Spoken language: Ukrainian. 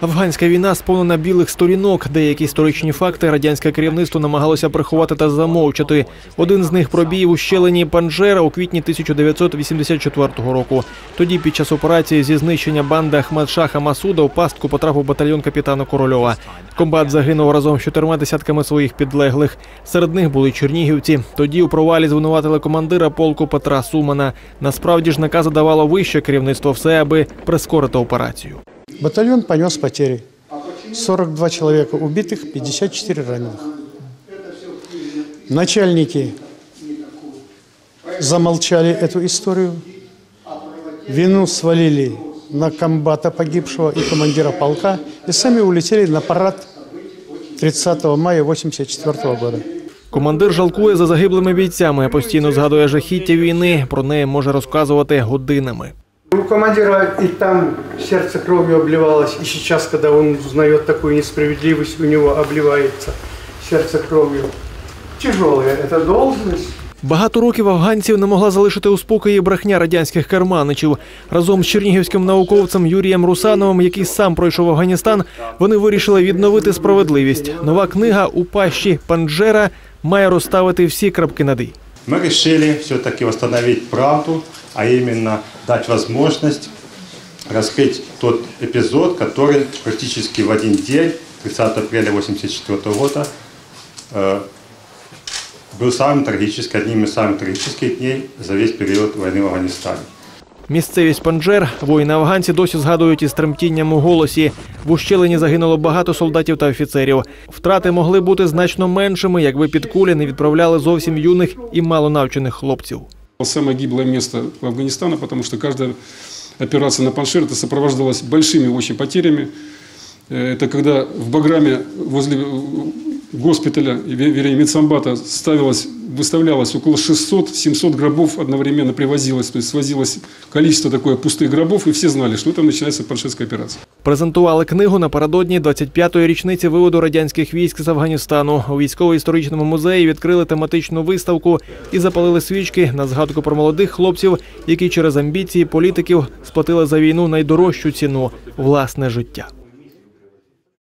Афганська війна сповнена білих сторінок. Деякі історичні факти радянське керівництво намагалося приховати та замовчати. Один з них пробій у щелені Панджера у квітні 1984 року. Тоді, під час операції зі знищення банди Ахмад-Шаха Масуда у пастку потрапив батальйон капітана Корольова. Комбат загинув разом з чотирма десятками своїх підлеглих. Серед них були чернігівці. Тоді у провалі звинуватили командира полку Петра Сумана. Насправді ж накази давало вище керівництво все, аби прискорити операцію. Батальон понес потери. 42 человека убитых, 54 раненых. Начальники замолчали эту историю. Вину свалили на комбата погибшего и командира полка и сами улетели на парад 30 мая 1984 года. Командир жалкує за загиблими бійцями, постійно згадує жахіття війни. Про неї може розказувати годинами. У командира и там сердце кровью обливалось, и сейчас, когда он узнает такую несправедливость, у него обливается сердце кровью. Тяжелая эта должность. Багато років афганців не могла залишити у спокої брехня радянських керманичів. Разом з чернігівським науковцем Юрієм Русановим, який сам пройшов Афганістан, вони вирішили відновити справедливість. Нова книга у пащі Панджера має розставити всі крапки над «і». Мы решили все-таки восстановить правду, а именно дать возможность раскрыть тот эпизод, который практически в один день, 30 апреля 1984 года, э, был самым трагическим, одним из самых трагических дней за весь период войны в Афганистане. Місцевість Панджер воїни-афганці досі згадують із тремтінням у голосі. В ущелині загинуло багато солдатів та офіцерів. Втрати могли бути значно меншими, якби під кулі не відправляли зовсім юних і мало навчених хлопців. Самое гиблое место Афганистана, потому что каждая операция на Паншер это сопровождалась большими очень потерями. Э, Это когда в Баграме возле э, госпиталя, ве- вернее, медсамбата ставилось, выставлялось около 600-700 гробов одновременно привозилось, то есть свозилось количество такое пустых гробов, и все знали, что там начинается паншерская операция. Презентували книгу напередодні 25-ї річниці виводу радянських військ з Афганістану. У військово-історичному музеї відкрили тематичну виставку і запалили свічки на згадку про молодих хлопців, які через амбіції політиків сплатили за війну найдорожчу ціну власне життя.